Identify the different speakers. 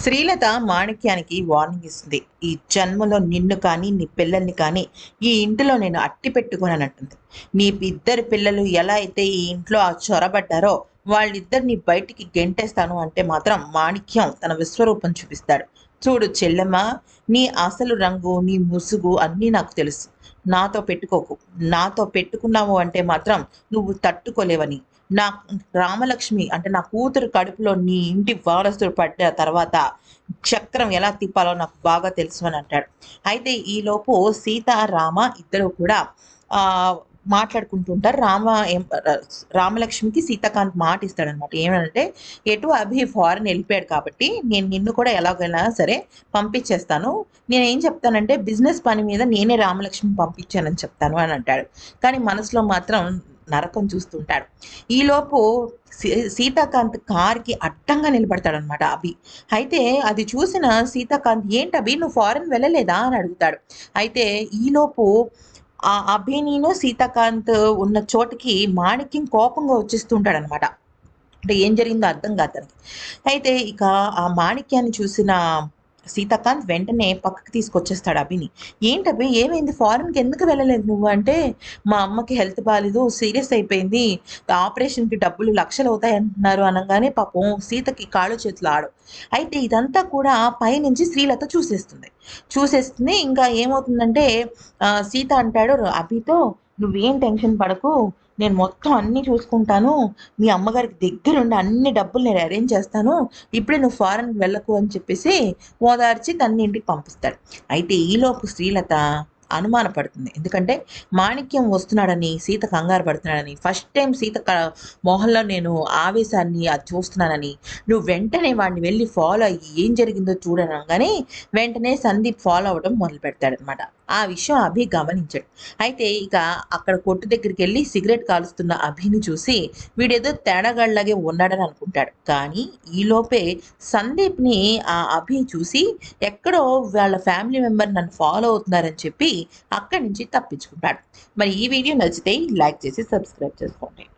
Speaker 1: Srilatha మాణిక్యానికి warning ఇస్తుంది. ఈ జన్మలో నిన్ను కానీ నీ పిల్లల్ని కానీ ఈ ఇంటిలో నేను అట్టి పెట్టుకోనంటుంది నీ ఇద్దరు పిల్లలు ఎలా అయితే ఈ ఇంట్లో ఆ చొరబడ్డారో వాళ్ళిద్దరిని బయటికి గెంటేస్తాను అంటే మాత్రం మాణిక్యం తన విశ్వరూపం చూపిస్తాడు. చూడు చెల్లెమ్మ నీ అసలు రంగు నీ ముసుగు అన్నీ నాకు తెలుసు. నాతో పెట్టుకోకు. నాతో పెట్టుకున్నావు అంటే మాత్రం నువ్వు తట్టుకోలేవని. నా రామలక్ష్మి అంటే నా కూతురు కడుపులో నీ ఇంటి వారసుడు పడ్డ తర్వాత చక్రం ఎలా తిప్పాలో నాకు బాగా తెలుసు అని అంటాడు. అయితే ఈలోపు సీత రామ ఇద్దరు కూడా ఆ మాట్లాడుకుంటుంటారు. రామ రామలక్ష్మికి సీతాకాంత్ మాట ఇస్తాడనమాట ఏమంటే ఎటు అభి ఫారెన్ వెళ్ళిపోయాడు కాబట్టి నేను నిన్ను కూడా ఎలాగైనా సరే పంపించేస్తాను. నేను ఏం చెప్తానంటే బిజినెస్ పని మీద నేనే రామలక్ష్మి పంపించానని చెప్తాను అని అంటాడు. కానీ మనసులో మాత్రం నరకం చూస్తుంటాడు. ఈలోపు సీతాకాంత్ కార్కి అడ్డంగా నిలబడతాడనమాట అభి. అయితే అది చూసిన సీతాకాంత్ ఏంటి అభి నువ్వు ఫారెన్ వెళ్ళలేదా? అని అడుగుతాడు. అయితే ఈలోపు ఆ అభినీను సీతాకాంత్ ఉన్న చోటికి మాణిక్యం కోపంగా వచ్చేస్తుంటాడనమాట అంటే ఏం జరిగిందో అర్థం కాదు తనకి. అయితే ఇక ఆ మాణిక్యాన్ని చూసిన సీతాకాంత్ వెంటనే పక్కకి తీసుకొచ్చేస్తాడు అభిని. ఏంటి ఏమైంది? ఫారెన్కి ఎందుకు వెళ్ళలేదు నువ్వు? అంటే మా అమ్మకి హెల్త్ బాగాలేదు సీరియస్ అయిపోయింది. ఆపరేషన్కి డబ్బులు లక్షలు అవుతాయి అంటున్నారు అనగానే పాపం సీతకి కాళ్ళు చేతులు ఆడు. అయితే ఇదంతా కూడా పైనుంచి శ్రీలత చూసేస్తుంది. చూసేస్తుంది ఇంకా ఏమవుతుందంటే సీత అంటాడు అభితో నువ్వేం టెన్షన్ పడకు. నేను మొత్తం అన్నీ చూసుకుంటాను. మీ అమ్మగారికి దగ్గరుండి అన్ని డబ్బులు నేను అరేంజ్ చేస్తాను. ఇప్పుడే నువ్వు ఫారెన్కి వెళ్ళకు అని చెప్పేసి ఓదార్చి తన్ని ఇంటికి పంపిస్తాడు. అయితే ఈలోపు శ్రీలత అనుమానపడుతుంది ఎందుకంటే మాణిక్యం వస్తున్నాడని సీత కంగారు పడుతున్నాడని ఫస్ట్ టైం సీత క- మొహంలో నేను ఆవేశాన్ని అది చూస్తున్నానని నువ్వు వెంటనే వాడిని వెళ్ళి ఫాలో అయ్యి ఏం జరిగిందో చూడనగానే వెంటనే సందీప్ ఫాలో అవ్వడం మొదలు పెడతాడనమాట ఆ విషయం అభి గమనించాడు. అయితే ఇక అక్కడ కొట్టు దగ్గరికి వెళ్ళి సిగరెట్ కాలుస్తున్న అభిని చూసి వీడేదో తేడాగాళ్ళలాగే ఉన్నాడని అనుకుంటాడు. కానీ ఈలోపే సందీప్ని ఆ అభి చూసి ఎక్కడో వాళ్ళ ఫ్యామిలీ మెంబర్ నన్ను ఫాలో అవుతున్నారని చెప్పి అక్కడి నుంచి తప్పించుకుంటాడు. మరి ఈ వీడియో నచ్చితే లైక్ చేసి సబ్స్క్రైబ్ చేసుకోండి.